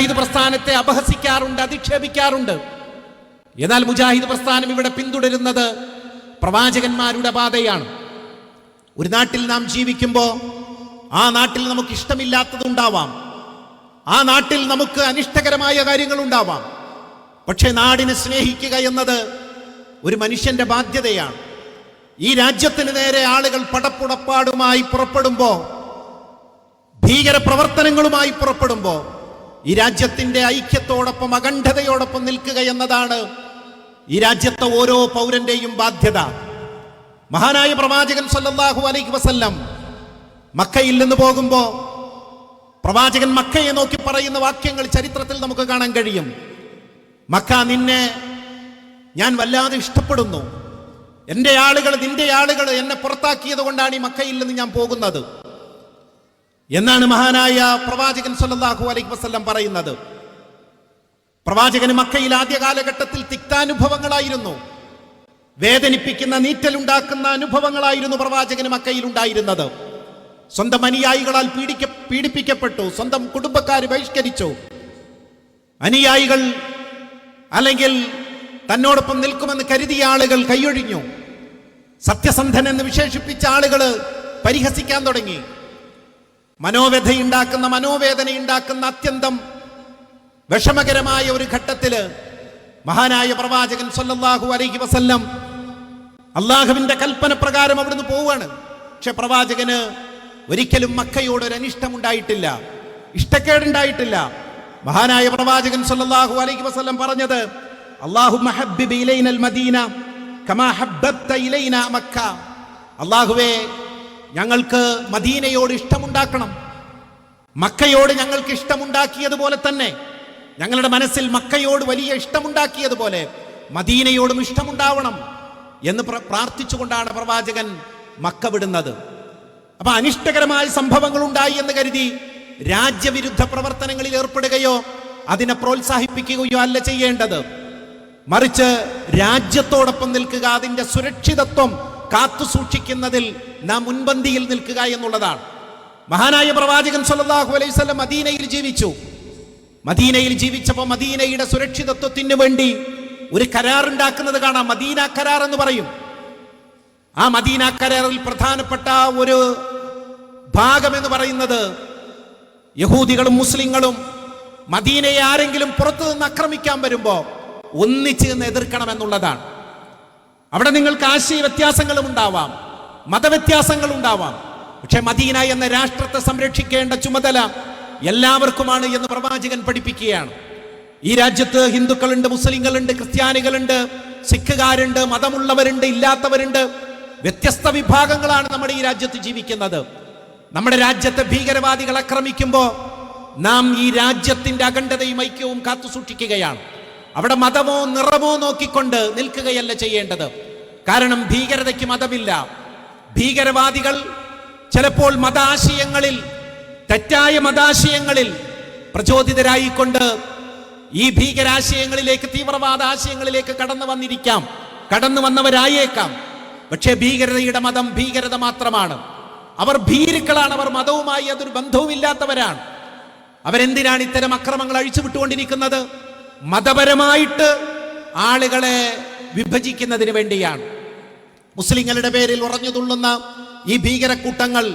മുജാഹിദ് പ്രസ്ഥാനത്തെ അപഹസിക്കാറുണ്ട് അധിക്ഷേപിക്കാറുണ്ട്. എന്നാൽ മുജാഹിദ് പ്രസ്ഥാനം ഇവിടെ പിന്തുടരുന്നത് പ്രവാചകന്മാരുടെ പാതയാണ്. ഒരു നാട്ടിൽ നാം ജീവിക്കുമ്പോൾ ആ നാട്ടിൽ നമുക്ക് ഇഷ്ടമില്ലാത്തതുണ്ടാവാം ആ നാട്ടിൽ നമുക്ക് അനിഷ്ടകരമായ കാര്യങ്ങൾ ഉണ്ടാവാം. പക്ഷേ നാടിനെ സ്നേഹിക്കുക എന്നത് ഒരു മനുഷ്യന്റെ ബാധ്യതയാണ്. ഈ രാജ്യത്തിന് നേരെ ആളുകൾ പടപ്പുടപ്പാടുമായി പുറപ്പെടുമ്പോൾ ഭീകര പ്രവർത്തനങ്ങളുമായി പുറപ്പെടുമ്പോൾ ഈ രാജ്യത്തിന്റെ ഐക്യത്തോടൊപ്പം അഖണ്ഡതയോടൊപ്പം നിൽക്കുക എന്നതാണ് ഈ രാജ്യത്തെ ഓരോ പൗരന്റെയും ബാധ്യത. മഹാനായ പ്രവാചകൻ സല്ലല്ലാഹു അലൈഹി വസല്ലം മക്കയിൽ നിന്ന് പോകുമ്പോൾ പ്രവാചകൻ മക്കയെ നോക്കി പറയുന്ന വാക്യങ്ങൾ ചരിത്രത്തിൽ നമുക്ക് കാണാൻ കഴിയും. മക്ക നിന്നെ ഞാൻ വല്ലാതെ ഇഷ്ടപ്പെടുന്നു. എന്റെ ആളുകൾ നിന്റെ ആളുകൾ എന്നെ പുറത്താക്കിയത് കൊണ്ടാണ് ഈ മക്കയിൽ നിന്ന് ഞാൻ പോകുന്നത്. എന്നാണ് മഹാനായ പ്രവാചകൻ സല്ലല്ലാഹു അലൈഹി വസല്ലം പറയുന്നത്. പ്രവാചകന് മക്കയിൽ ആദ്യ കാലഘട്ടത്തിൽ തിക്താനുഭവങ്ങളായിരുന്നു. വേദനിപ്പിക്കുന്ന നീറ്റലുണ്ടാക്കുന്ന അനുഭവങ്ങളായിരുന്നു പ്രവാചകന് മക്കയിൽ ഉണ്ടായിരുന്നത്. സ്വന്തം അനുയായികളാൽ പീഡിക്ക പീഡിപ്പിക്കപ്പെട്ടു. സ്വന്തം കുടുംബക്കാർ ബഹിഷ്കരിച്ചു. അനുയായികൾ അല്ലെങ്കിൽ തന്നോടൊപ്പം നിൽക്കുമെന്ന് കരുതിയ ആളുകൾ കൈയൊഴിഞ്ഞു. സത്യസന്ധനെന്ന് വിശേഷിപ്പിച്ച ആളുകൾ പരിഹസിക്കാൻ തുടങ്ങി. മനോവ്യഥയുണ്ടാക്കുന്ന മനോവേദനയുണ്ടാക്കുന്ന അത്യന്തം വിഷമകരമായ ഒരു ഘട്ടത്തിൽ മഹാനായ പ്രവാചകൻ സല്ലല്ലാഹു അലൈഹി വസല്ലം അള്ളാഹുവിന്റെ കൽപ്പന പ്രകാരം അവിടുന്ന് പോവുകയാണ് പക്ഷെ പ്രവാചകന് ഒരിക്കലും മക്കയോട് ഒരു അനിഷ്ടമുണ്ടായിട്ടില്ല. ഇഷ്ടക്കേടുണ്ടായിട്ടില്ല. മഹാനായ പ്രവാചകൻ സല്ലല്ലാഹു അലൈഹി വസല്ലം പറഞ്ഞത് അള്ളാഹു മദീന കമാ മക്ക. അള്ളാഹുവേ ഞങ്ങൾക്ക് മദീനയോട് ഇഷ്ടമുണ്ടാക്കണം. മക്കയോട് ഞങ്ങൾക്ക് ഇഷ്ടമുണ്ടാക്കിയതുപോലെ തന്നെ ഞങ്ങളുടെ മനസ്സിൽ മക്കയോട് വലിയ ഇഷ്ടമുണ്ടാക്കിയതുപോലെ മദീനയോടും ഇഷ്ടമുണ്ടാവണം എന്ന് പ്രാർത്ഥിച്ചുകൊണ്ടാണ് പ്രവാചകൻ മക്ക വിടുന്നത്. അപ്പൊ അനിഷ്ടകരമായ സംഭവങ്ങൾ ഉണ്ടായി എന്ന് കരുതി രാജ്യവിരുദ്ധ പ്രവർത്തനങ്ങളിൽ ഏർപ്പെടുകയോ അതിനെ പ്രോത്സാഹിപ്പിക്കുകയോ അല്ല ചെയ്യേണ്ടത്. മറിച്ച് രാജ്യത്തോടൊപ്പം നിൽക്കുക അതിന്റെ സുരക്ഷിതത്വം കാത്തു സൂക്ഷിക്കുന്നതിൽ നാം മുൻപന്തിയിൽ നിൽക്കുക എന്നുള്ളതാണ്. മഹാനായ പ്രവാചകൻ സല്ലാഹു അലൈഹി വസല്ലം മദീനയിൽ ജീവിച്ചു. മദീനയിൽ ജീവിച്ചപ്പോൾ മദീനയുടെ സുരക്ഷിതത്വത്തിന് വേണ്ടി ഒരു കരാറുണ്ടാക്കുന്നത് കാണാം. മദീന കരാർ എന്ന് പറയും. ആ മദീന കരാറിൽ പ്രധാനപ്പെട്ട ഒരു ഭാഗം എന്ന് പറയുന്നത് യഹൂദികളും മുസ്ലിങ്ങളും മദീനയെ ആരെങ്കിലും പുറത്തു നിന്ന് ആക്രമിക്കാൻ വരുമ്പോൾ ഒന്നിച്ച് നിന്ന് എതിർക്കണം എന്നുള്ളതാണ്. അവിടെ നിങ്ങൾക്ക് ആശയ വ്യത്യാസങ്ങളും ഉണ്ടാവാം. മതവ്യത്യാസങ്ങൾ ഉണ്ടാവാം പക്ഷെ മദീന എന്ന രാഷ്ട്രത്തെ സംരക്ഷിക്കേണ്ട ചുമതല എല്ലാവർക്കുമാണ് എന്ന് പ്രവാചകൻ പഠിപ്പിക്കുകയാണ്. ഈ രാജ്യത്ത് ഹിന്ദുക്കളുണ്ട് മുസ്ലിങ്ങളുണ്ട് ക്രിസ്ത്യാനികളുണ്ട് സിഖുകാരുണ്ട് മതമുള്ളവരുണ്ട് ഇല്ലാത്തവരുണ്ട്. വ്യത്യസ്ത വിഭാഗങ്ങളാണ് നമ്മുടെ ഈ രാജ്യത്ത് ജീവിക്കുന്നത്. നമ്മുടെ രാജ്യത്തെ ഭീകരവാദികൾ ആക്രമിക്കുമ്പോൾ നാം ഈ രാജ്യത്തിന്റെ അഖണ്ഡതയും ഐക്യവും കാത്തു സൂക്ഷിക്കുകയാണ് അവിടെ മതമോ നിറമോ നോക്കിക്കൊണ്ട് നിൽക്കുകയല്ല ചെയ്യേണ്ടത്. കാരണം ഭീകരതയ്ക്ക് മതമില്ല. ഭീകരവാദികൾ ചിലപ്പോൾ മതാശയങ്ങളിൽ തെറ്റായ മതാശയങ്ങളിൽ പ്രചോദിതരായിക്കൊണ്ട് ഈ ഭീകരാശയങ്ങളിലേക്ക് തീവ്രവാദ ആശയങ്ങളിലേക്ക് കടന്നു വന്നിരിക്കാം. കടന്നു വന്നവരായേക്കാം. പക്ഷേ ഭീകരതയുടെ മതം ഭീകരത മാത്രമാണ്. അവർ ഭീരുക്കളാണ് അവർ മതവുമായി അതൊരു ബന്ധവുമില്ലാത്തവരാണ്. അവരെന്തിനാണ് ഇത്തരം അക്രമങ്ങൾ അഴിച്ചുവിട്ടുകൊണ്ടിരിക്കുന്നത്? മതപരമായിട്ട് ആളുകളെ വിഭജിക്കുന്നതിന് വേണ്ടിയാണ്. മുസ്ലിങ്ങളുടെ പേരിൽ ഉറഞ്ഞുതുള്ളുന്ന ഈ ഭീകരക്കൂട്ടങ്ങൾ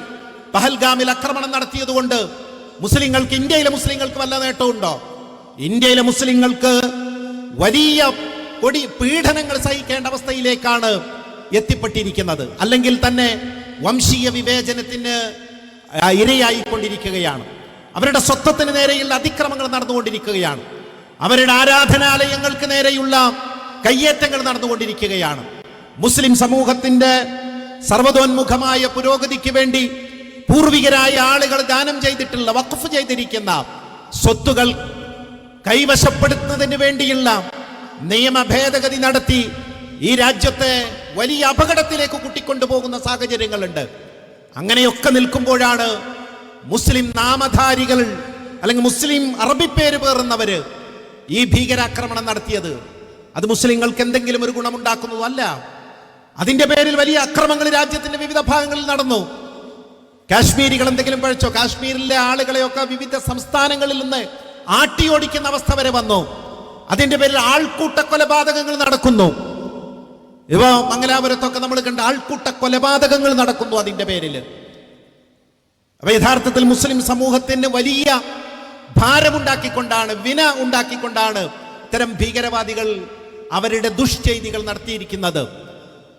പഹൽഗാമിൽ ആക്രമണം നടത്തിയതുകൊണ്ട് മുസ്ലിങ്ങൾക്ക് ഇന്ത്യയിലെ മുസ്ലിങ്ങൾക്ക് വല്ല നേട്ടമുണ്ടോ ഇന്ത്യയിലെ മുസ്ലിങ്ങൾക്ക് വലിയ കൊടി പീഡനങ്ങൾ സഹിക്കേണ്ട അവസ്ഥയിലേക്കാണ് എത്തിപ്പെട്ടിരിക്കുന്നത്. അല്ലെങ്കിൽ തന്നെ വംശീയ വിവേചനത്തിന് ഇരയായിക്കൊണ്ടിരിക്കുകയാണ്. അവരുടെ സ്വത്വത്തിന് നേരെയുള്ള അതിക്രമങ്ങൾ നടന്നുകൊണ്ടിരിക്കുകയാണ്. അവരുടെ ആരാധനാലയങ്ങൾക്ക് നേരെയുള്ള കയ്യേറ്റങ്ങൾ നടന്നുകൊണ്ടിരിക്കുകയാണ്. മുസ്ലിം സമൂഹത്തിന്റെ സർവതോന്മുഖമായ പുരോഗതിക്ക് വേണ്ടി പൂർവികരായ ആളുകൾ ദാനം ചെയ്തിട്ടുള്ള വഖഫ് ചെയ്തിരിക്കുന്ന സ്വത്തുകൾ കൈവശപ്പെടുത്തുന്നതിന് വേണ്ടിയുള്ള നിയമ ഭേദഗതി നടത്തി ഈ രാജ്യത്തെ വലിയ അപകടത്തിലേക്ക് കൂട്ടിക്കൊണ്ടുപോകുന്ന സാഹചര്യങ്ങളുണ്ട്. അങ്ങനെയൊക്കെ നിൽക്കുമ്പോഴാണ് മുസ്ലിം നാമധാരികൾ അല്ലെങ്കിൽ മുസ്ലിം അറബി പേര് പേറുന്നവര് ഈ ഭീകരാക്രമണം നടത്തിയത്. അത് മുസ്ലിങ്ങൾക്ക് എന്തെങ്കിലും ഒരു ഗുണമുണ്ടാക്കുന്നതല്ല. അതിന്റെ പേരിൽ വലിയ അക്രമങ്ങൾ രാജ്യത്തിന്റെ വിവിധ ഭാഗങ്ങളിൽ നടന്നു. കാശ്മീരികൾ എന്തെങ്കിലും പഴിച്ചോ? കാശ്മീരിലെ ആളുകളെയൊക്കെ വിവിധ സംസ്ഥാനങ്ങളിൽ നിന്ന് ആട്ടിയോടിക്കുന്ന അവസ്ഥ വരെ വന്നു. അതിന്റെ പേരിൽ ആൾക്കൂട്ട കൊലപാതകങ്ങൾ നടക്കുന്നു. ഇവ മംഗലാപുരത്തൊക്കെ നമ്മൾ കണ്ട ആൾക്കൂട്ട കൊലപാതകങ്ങൾ നടക്കുന്നു അതിന്റെ പേരിൽ. അപ്പൊ യഥാർത്ഥത്തിൽ മുസ്ലിം സമൂഹത്തിന് വലിയ ഭാരമുണ്ടാക്കിക്കൊണ്ടാണ് വിന ഉണ്ടാക്കിക്കൊണ്ടാണ് ഇത്തരം ഭീകരവാദികൾ അവരുടെ ദുഷ്ചെയ്തികൾ നടത്തിയിരിക്കുന്നത്.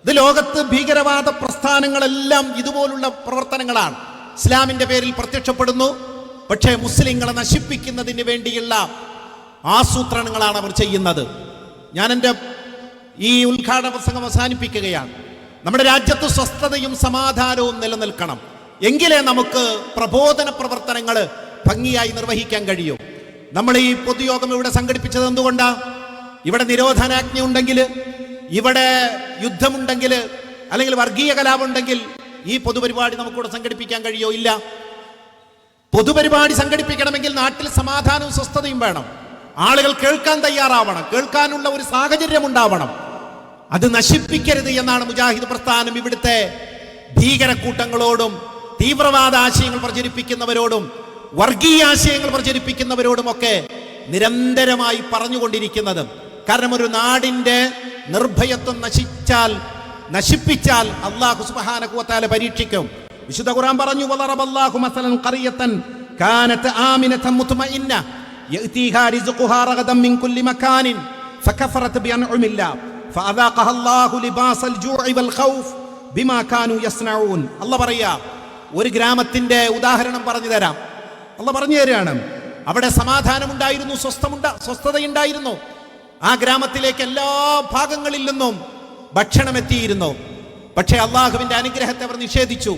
ഇത് ലോകത്ത് ഭീകരവാദ പ്രസ്ഥാനങ്ങളെല്ലാം ഇതുപോലുള്ള പ്രവർത്തനങ്ങളാണ്. ഇസ്ലാമിന്റെ പേരിൽ പ്രത്യക്ഷപ്പെടുന്നു. പക്ഷേ മുസ്ലിങ്ങളെ നശിപ്പിക്കുന്നതിന് വേണ്ടിയുള്ള ആസൂത്രണങ്ങളാണ് അവർ ചെയ്യുന്നത്. ഞാൻ എന്റെ ഈ ഉദ്ഘാടന പ്രസംഗം അവസാനിപ്പിക്കുകയാണ്. നമ്മുടെ രാജ്യത്ത് സ്വസ്ഥതയും സമാധാനവും നിലനിൽക്കണം. എങ്കിലേ നമുക്ക് പ്രബോധന പ്രവർത്തനങ്ങൾ ഭംഗിയായി നിർവഹിക്കാൻ കഴിയൂ. നമ്മൾ ഈ പൊതുയോഗം ഇവിടെ സംഘടിപ്പിച്ചത് എന്തുകൊണ്ടാണ് ഇവിടെ നിരോധനാജ്ഞ ഉണ്ടെങ്കിൽ ഇവിടെ യുദ്ധമുണ്ടെങ്കിൽ അല്ലെങ്കിൽ വർഗീയ കലാപമുണ്ടെങ്കിൽ ഈ പൊതുപരിപാടി നമുക്കിവിടെ സംഘടിപ്പിക്കാൻ കഴിയോ? ഇല്ല. പൊതുപരിപാടി സംഘടിപ്പിക്കണമെങ്കിൽ നാട്ടിൽ സമാധാനവും സ്വസ്ഥതയും വേണം. ആളുകൾ കേൾക്കാൻ തയ്യാറാവണം. കേൾക്കാനുള്ള ഒരു സാഹചര്യം ഉണ്ടാവണം. അത് നശിപ്പിക്കരുത് എന്നാണ് മുജാഹിദ് പ്രസ്ഥാനം ഇവിടുത്തെ ഭീകരക്കൂട്ടങ്ങളോടും തീവ്രവാദ ആശയങ്ങൾ പ്രചരിപ്പിക്കുന്നവരോടും വർഗീയ ആശയങ്ങൾ പ്രചരിപ്പിക്കുന്നവരോടുമൊക്കെ നിരന്തരമായി പറഞ്ഞുകൊണ്ടിരിക്കുന്നത്. കാരണം ഒരു നാടിന്റെ നിർഭയത്വം നശിച്ചാൽ നശിപ്പിച്ചാൽ അള്ളാഹു സുബ്ഹാനഹു പരീക്ഷിക്കും. വിശുദ്ധ ഖുറാൻ പറഞ്ഞു വളറബല്ലാഹു മസലൻ ഖറിയത്തൻ കാനത്ത് ആമിനത മുത്മഇന്ന യഅതീഹാ റിസ്ഖുഹാ റഗദൻ മിൻ കുല്ലി മകാനിൻ ഫകഫറത് ബിഅൻഉമില്ലാ ഫഅദാഖഹ അല്ലാഹു ലിബാസൽ ജൂഇ വൽ ഖൗഫ് ബിമാ കാനു യസ്നഊൻ. അല്ലാഹ് പറയാ ഒരു ഗ്രാമത്തിന്റെ ഉദാഹരണം പറഞ്ഞു തരാം. അല്ല പറഞ്ഞു തരാണ് അവിടെ സമാധാനമുണ്ടായിരുന്നു സ്വസ്ഥമുണ്ട സ്വസ്ഥതയുണ്ടായിരുന്നു. ആ ഗ്രാമത്തിലേക്ക് എല്ലാ ഭാഗങ്ങളിൽ നിന്നും ഭക്ഷണം എത്തിയിരുന്നു പക്ഷേ അള്ളാഹുവിന്റെ അനുഗ്രഹത്തെ അവർ നിഷേധിച്ചു.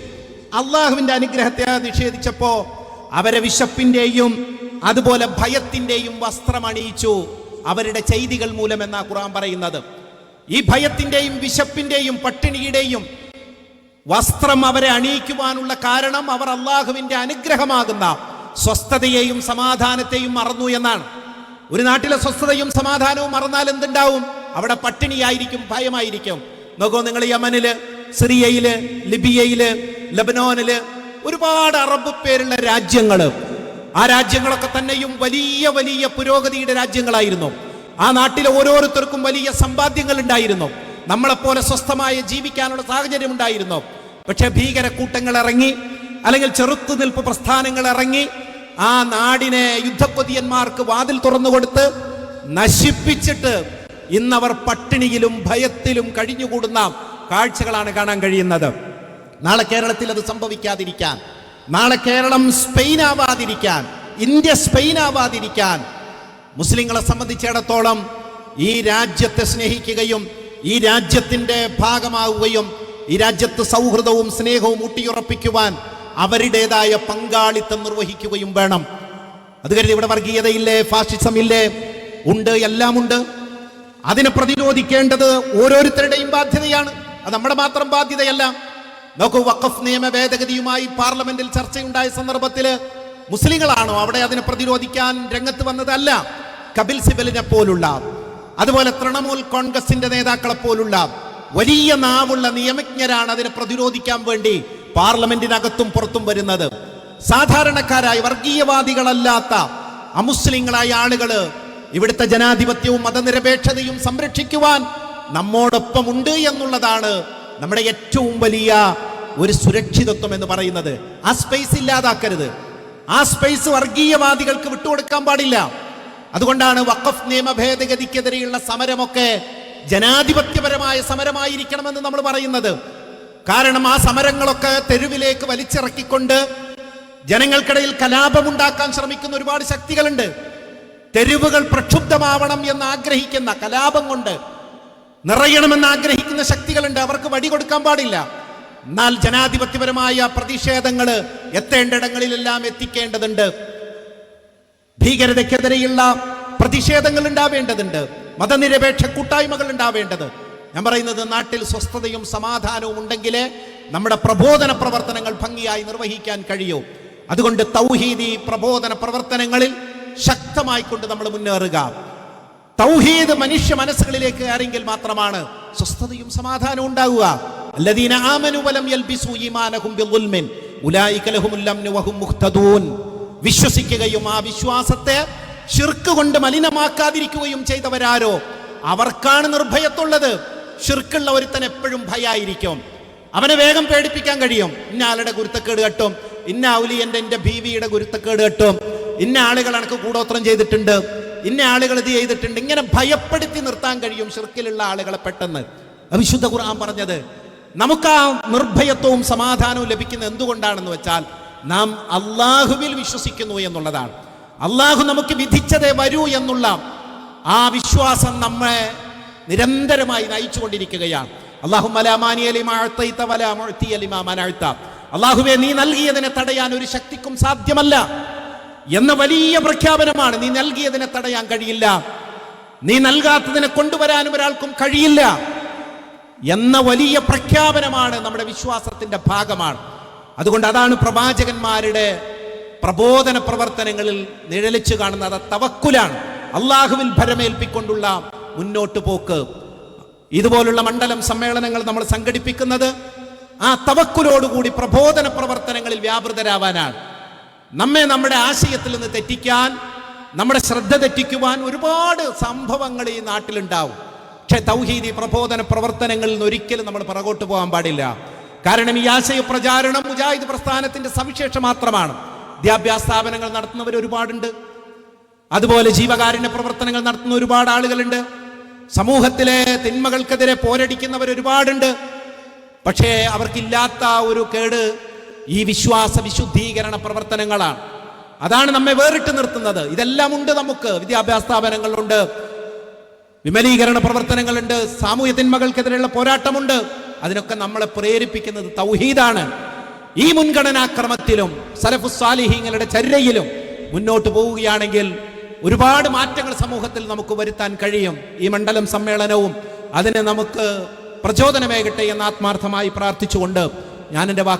അള്ളാഹുവിന്റെ അനുഗ്രഹത്തെ നിഷേധിച്ചപ്പോൾ അവരെ വിശപ്പിന്റെയും അതുപോലെ ഭയത്തിന്റെയും വസ്ത്രം അണിയിച്ചു അവരുടെ ചെയ്തികൾ മൂലം എന്നാ ഖുർആൻ പറയുന്നത്. ഈ ഭയത്തിന്റെയും വിശപ്പിന്റെയും പട്ടിണിയുടെയും വസ്ത്രം അവരെ അണിയിക്കുവാനുള്ള കാരണം അവർ അള്ളാഹുവിന്റെ അനുഗ്രഹമാകുന്ന സ്വസ്ഥതയെയും സമാധാനത്തെയും മറന്നു എന്നാണ്. ഒരു നാട്ടിലെ സ്വസ്ഥതയും സമാധാനവും മറന്നാൽ എന്തുണ്ടാവും? അവിടെ പട്ടിണിയായിരിക്കും ഭയമായിരിക്കും. നോക്കൂ നിങ്ങൾ യമനിൽ സിറിയയിൽ ലിബിയയിൽ ലബനോനിൽ ഒരുപാട് അറബ് പേരുള്ള രാജ്യങ്ങൾ ആ രാജ്യങ്ങളൊക്കെ തന്നെയും വലിയ വലിയ പുരോഗതിയുടെ രാജ്യങ്ങളായിരുന്നു. ആ നാട്ടിലെ ഓരോരുത്തർക്കും വലിയ സമ്പാദ്യങ്ങൾ ഉണ്ടായിരുന്നു. നമ്മളെപ്പോലെ സ്വസ്ഥമായ ജീവിക്കാനുള്ള സാഹചര്യം ഉണ്ടായിരുന്നു. പക്ഷെ ഭീകര കൂട്ടങ്ങൾ ഇറങ്ങി അല്ലെങ്കിൽ ചെറുത്തുനിൽപ്പ് പ്രസ്ഥാനങ്ങൾ ഇറങ്ങി ആ നാടിനെ യുദ്ധക്കൊതിയന്മാർക്ക് വാതിൽ തുറന്നു കൊടുത്ത് നശിപ്പിച്ചിട്ട് ഇന്നവർ പട്ടിണിയിലും ഭയത്തിലും കഴിഞ്ഞുകൂടുന്ന കാഴ്ചകളാണ് കാണാൻ കഴിയുന്നത്. നാളെ കേരളത്തിൽ അത് സംഭവിക്കാതിരിക്കാൻ നാളെ കേരളം സ്പെയിൻ ആവാതിരിക്കാൻ ഇന്ത്യ സ്പെയിൻ ആവാതിരിക്കാൻ മുസ്ലിങ്ങളെ സംബന്ധിച്ചിടത്തോളം ഈ രാജ്യത്തെ സ്നേഹിക്കുകയും ഈ രാജ്യത്തിന്റെ ഭാഗമാവുകയും ഈ രാജ്യത്ത് സൗഹൃദവും സ്നേഹവും ഊട്ടിയുറപ്പിക്കുവാൻ അവരുടേതായ പങ്കാളിത്തം നിർവഹിക്കുകയും വേണം. അത് കരുതി ഇവിടെ വർഗീയതയില്ലേ? ഫാസിസം ഇല്ലേ ഉണ്ട് എല്ലാം ഉണ്ട്. അതിനെ പ്രതിരോധിക്കേണ്ടത് ഓരോരുത്തരുടെയും ബാധ്യതയാണ്. അത് നമ്മുടെ മാത്രം ബാധ്യതയല്ല. നോക്കൂ വഖഫ് നിയമ ഭേദഗതിയുമായി പാർലമെന്റിൽ ചർച്ചയുണ്ടായ സന്ദർഭത്തിൽ മുസ്ലിങ്ങളാണോ അവിടെ അതിനെ പ്രതിരോധിക്കാൻ രംഗത്ത് വന്നതല്ല? കപിൽ സിബലിനെ പോലുള്ള അതുപോലെ തൃണമൂൽ കോൺഗ്രസിന്റെ നേതാക്കളെ പോലുള്ള വലിയ നാവുള്ള നിയമജ്ഞരാണ് അതിനെ പ്രതിരോധിക്കാൻ വേണ്ടി പാർലമെന്റിനകത്തും പുറത്തും വരുന്നത്. സാധാരണക്കാരായ വർഗീയവാദികളല്ലാത്ത അമുസ്ലിങ്ങളായ ആളുകൾ ഇവിടുത്തെ ജനാധിപത്യവും മതനിരപേക്ഷതയും സംരക്ഷിക്കുവാൻ നമ്മോടൊപ്പം ഉണ്ട് എന്നുള്ളതാണ് നമ്മുടെ ഏറ്റവും വലിയ ഒരു സുരക്ഷിതത്വം എന്ന് പറയുന്നത്. ആ സ്പേസ് ഇല്ലാതാക്കരുത്. ആ സ്പേസ് വർഗീയവാദികൾക്ക് വിട്ടുകൊടുക്കാൻ പാടില്ല. അതുകൊണ്ടാണ് വഖഫ് നിയമ ഭേദഗതിക്കെതിരെയുള്ള സമരമൊക്കെ ജനാധിപത്യപരമായ സമരമായിരിക്കണമെന്ന് നമ്മൾ പറയുന്നത്. കാരണം ആ സമരങ്ങളൊക്കെ തെരുവിലേക്ക് വലിച്ചിറക്കിക്കൊണ്ട് ജനങ്ങൾക്കിടയിൽ കലാപമുണ്ടാക്കാൻ ശ്രമിക്കുന്ന ഒരുപാട് ശക്തികളുണ്ട്. തെരുവുകൾ പ്രക്ഷുബ്ധമാവണം എന്ന് ആഗ്രഹിക്കുന്ന കലാപം കൊണ്ട് നിറയണമെന്ന് ആഗ്രഹിക്കുന്ന ശക്തികളുണ്ട്. അവർക്ക് വടി കൊടുക്കാൻ പാടില്ല. എന്നാൽ ജനാധിപത്യപരമായ പ്രതിഷേധങ്ങൾ എത്തേണ്ടിടങ്ങളിലെല്ലാം എത്തിക്കേണ്ടതുണ്ട്. ഭീകരതയ്ക്കെതിരെയുള്ള പ്രതിഷേധങ്ങൾ ഉണ്ടാവേണ്ടതുണ്ട്. മതനിരപേക്ഷ കൂട്ടായ്മകൾ ഉണ്ടാവേണ്ടത്. ഞാൻ പറയുന്നത് നാട്ടിൽ സ്വസ്ഥതയും സമാധാനവും ഉണ്ടെങ്കിൽ നമ്മുടെ പ്രബോധന പ്രവർത്തനങ്ങൾ ഭംഗിയായി നിർവഹിക്കാൻ കഴിയൂ. അതുകൊണ്ട് തൗഹീദി പ്രബോധന പ്രവർത്തനങ്ങളിൽ ശക്തമായി കൊണ്ട് നമ്മൾ മുന്നേറുക. തൗഹീദ് മനുഷ്യ മനസ്സുകളിലേക്ക് ആരെങ്കിൽ മാത്രമാണ് സ്വസ്ഥതയും സമാധാനവും ഉണ്ടാവുക. വലം ഈമാനഹും ഉലൈക വിശ്വസിക്കുകയും ആ വിശ്വാസത്തെ ഷിർക്ക് കൊണ്ട് മലിനമാക്കാതിരിക്കുകയും ചെയ്തവരാരോ? അവർക്കാണ് നിർഭയത്തുള്ളത് ഷിർക്കുള്ള ഒരുത്തൻ എപ്പോഴും ഭയായിരിക്കും. അവനെ വേഗം പേടിപ്പിക്കാൻ കഴിയും. ഇന്ന ആളുടെ ഗുരുത്തക്കേട് കെട്ടും. ഇന്ന ഔലിയന്റെ എന്റെ ഭീവിയുടെ ഗുരുത്തക്കേട് കെട്ടും. ഇന്ന ആളുകൾ എനിക്ക് കൂടോത്രം ചെയ്തിട്ടുണ്ട്. ഇന്ന ആളുകൾ ഇത് ചെയ്തിട്ടുണ്ട്. ഇങ്ങനെ ഭയപ്പെടുത്തി നിർത്താൻ കഴിയും ഷിർക്കിലുള്ള ആളുകളെ പെട്ടെന്ന്. അവിശുദ്ധ ഖുർആൻ പറഞ്ഞത് നമുക്ക് ആ നിർഭയത്വവും സമാധാനവും ലഭിക്കുന്നത് എന്തുകൊണ്ടാണെന്ന് വെച്ചാൽ നാം അള്ളാഹുവിൽ വിശ്വസിക്കുന്നു എന്നുള്ളതാണ്. അള്ളാഹു നമുക്ക് വിധിച്ചതേ വരൂ എന്നുള്ള ആ വിശ്വാസം നമ്മെ നിരന്തരമായി നയിച്ചുകൊണ്ടിരിക്കുകയാണ്. അള്ളാഹുവെ നീ നൽകിയതിനെ തടയാൻ ഒരു ശക്തിക്കും സാധ്യമല്ല എന്ന വലിയ പ്രഖ്യാപനമാണ് നീ നൽകിയതിനെ തടയാൻ കഴിയില്ല. നീ നൽകാത്തതിനെ കൊണ്ടുവരാനും ഒരാൾക്കും കഴിയില്ല എന്ന വലിയ പ്രഖ്യാപനമാണ് നമ്മുടെ വിശ്വാസത്തിന്റെ ഭാഗമാണ്. അതുകൊണ്ട് അതാണ് പ്രവാചകന്മാരുടെ പ്രബോധന പ്രവർത്തനങ്ങളിൽ നിഴലിച്ചു കാണുന്നത്. തവക്കുലാണ്. അള്ളാഹുവിൽ ഭരമേൽപ്പിക്കൊണ്ടുള്ള മുന്നോട്ട് പോക്ക്. ഇതുപോലുള്ള മണ്ഡലം സമ്മേളനങ്ങൾ നമ്മൾ സംഘടിപ്പിക്കുന്നത് ആ തവക്കുലോടുകൂടി പ്രബോധന പ്രവർത്തനങ്ങളിൽ വ്യാപൃതരാവാനാണ്. നമ്മെ നമ്മുടെ ആശയത്തിൽ നിന്ന് തെറ്റിക്കാൻ നമ്മുടെ ശ്രദ്ധ തെറ്റിക്കുവാൻ ഒരുപാട് സംഭവങ്ങൾ ഈ നാട്ടിലുണ്ടാവും. പക്ഷെ തൗഹീദി പ്രബോധന പ്രവർത്തനങ്ങളിൽ നിന്ന് ഒരിക്കലും നമ്മൾ പുറകോട്ട് പോകാൻ പാടില്ല. കാരണം ഈ ആശയ പ്രചാരണം മുജാഹിദ് പ്രസ്ഥാനത്തിന്റെ സവിശേഷം മാത്രമാണ്. വിദ്യാഭ്യാസ സ്ഥാപനങ്ങൾ നടത്തുന്നവർ ഒരുപാടുണ്ട്. അതുപോലെ ജീവകാരുണ്യ പ്രവർത്തനങ്ങൾ നടത്തുന്ന ഒരുപാട് ആളുകളുണ്ട്. സമൂഹത്തിലെ തിന്മകൾക്കെതിരെ പോരടിക്കുന്നവർ ഒരുപാടുണ്ട്. പക്ഷേ അവർക്കില്ലാത്ത ഒരു കേട് ഈ വിശ്വാസ വിശുദ്ധീകരണ പ്രവർത്തനങ്ങളാണ്. അതാണ് നമ്മെ വേറിട്ട് നിർത്തുന്നത്. ഇതെല്ലാം ഉണ്ട് നമുക്ക്. വിദ്യാഭ്യാസ സ്ഥാപനങ്ങളുണ്ട് വിമലീകരണ പ്രവർത്തനങ്ങളുണ്ട്. സാമൂഹ്യ തിന്മകൾക്കെതിരെയുള്ള പോരാട്ടമുണ്ട്. അതിനൊക്കെ നമ്മളെ പ്രേരിപ്പിക്കുന്നത് തൗഹീദാണ്. ഈ മുൻഗണനാക്രമത്തിലും സലഫുസാലിഹീങ്ങളുടെ ചര്യയിലും മുന്നോട്ട് പോവുകയാണെങ്കിൽ ഒരുപാട് മാറ്റങ്ങൾ സമൂഹത്തിൽ നമുക്ക് വരുത്താൻ കഴിയും ഈ മണ്ഡലം സമ്മേളനവും. അതിനെ നമുക്ക് പ്രചോദനമേകട്ടെ എന്ന് ആത്മാർത്ഥമായി പ്രാർത്ഥിച്ചുകൊണ്ട് ഞാൻ എന്റെ വാക്ക്